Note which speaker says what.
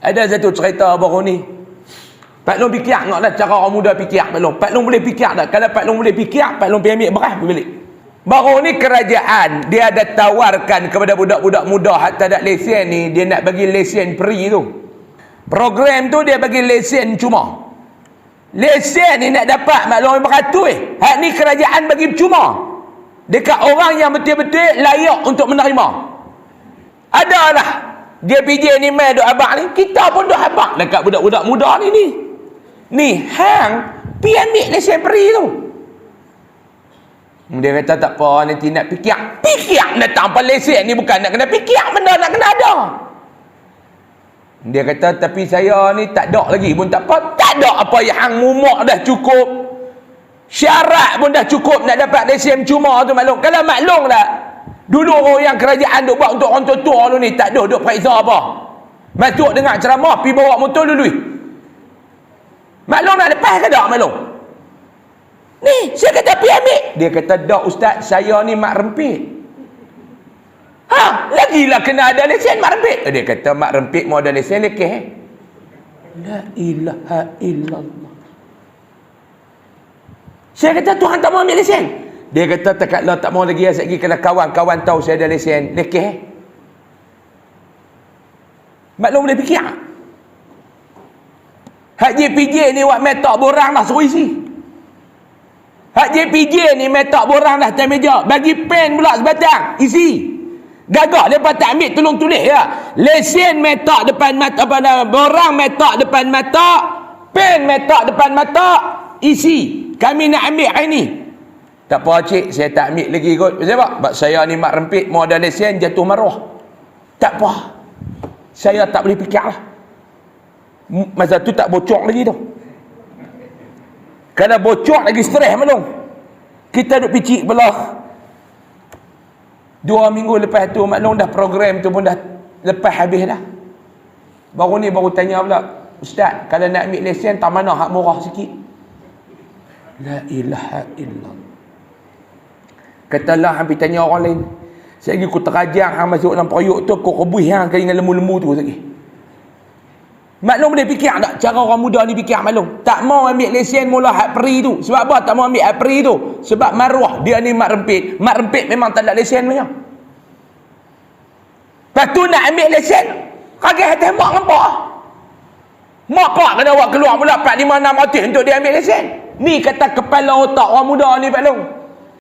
Speaker 1: Ada satu cerita baru ni. Pak Long fikir tengoklah cara orang muda fikir Pak Long. Pak Long boleh fikir tak? Kalau Pak Long boleh fikir, Pak Long pergi ambil beras pergi balik. Baru ni kerajaan dia ada tawarkan kepada budak-budak muda hatta tak lesen ni dia nak bagi lesen free tu. Program tu dia bagi lesen cuma. Lesen ni nak dapat maklum beratus eh. Hak ni kerajaan bagi cuma. Dekat orang yang betul-betul layak untuk menerima. Adalah dia PJ ni mai duk abang ni, kita pun duk abang dekat budak-budak muda ni ni. Ni hang pi ambil lesen free tu. Dia kata tak apa nanti nak fikir. Fikir nak tanpa lesen ni bukan nak kena fikir benda nak kena ada. Dia kata tapi saya ni tak ada lagi pun tak apa. Tak ada apa yang hang mumak dah cukup. Syarat pun dah cukup nak dapat lesen cuma tu maklum. Kalau maklum tak. Dulu orang kerajaan duk buat untuk orang tua-tua tu ni tak ada duk periksa apa. Masuk dengar ceramah pi bawa motor dulu. Maklum nak lepas ke tak maklum? Ni, saya kata pergi ambil. Dia kata, tak ustaz, saya ni mak rempit. Ha, lagilah kena ada lesen mak rempit. Dia kata, mak rempit mau ada lesen lekeh. Eh? La ilaha illallah. Saya kata, Tuhan tak mau ambil lesen. Dia kata, tekatlah tak mau lagi. Pergi kena kawan-kawan tahu saya ada lesen lekeh. Eh? Maklum boleh fikir. Haji PJ ni buat metak borang dah suruh isi. Hak JPJ ni metak borang dah atas meja. Bagi pen pula sebatang. Isi. Gagak lepas tak ambil tolong tulis ya. Lesen metak depan mata apa nama borang metak depan mata. Pen metak depan mata. Isi. Kami nak ambil hari ni. Tak apa cik, saya tak ambil lagi kot. Sebab Sebab saya ni mak rempit mau ada lesen jatuh maruah. Tak apa. Saya tak boleh fikir lah. Masa tu tak bocor lagi tu. Kerana bocor lagi stres malung. Kita duk picik belah. Dua minggu lepas tu maklum dah program tu pun dah lepas habis dah. Baru ni baru tanya pula. Ustaz, kalau nak ambil lesen tak mana hak murah sikit? La ilaha illallah. Katalah hampir tanya orang lain. Saya pergi ku terajang hang masuk dalam periuk tu ku rebus hang sekali dengan lembu-lembu tu lagi. Maklum boleh fikir tak cara orang muda ni fikir maklum. Tak mau ambil lesen mula hak peri tu. Sebab apa tak mau ambil hak peri tu? Sebab maruah dia ni mak rempit. Mak rempit memang tak ada lesen punya. Lepas tu nak ambil lesen. Kaget hati mak nampak. Mak pak kena buat keluar pula 4, 5, 6 otis untuk dia ambil lesen. Ni kata kepala otak orang muda ni maklum.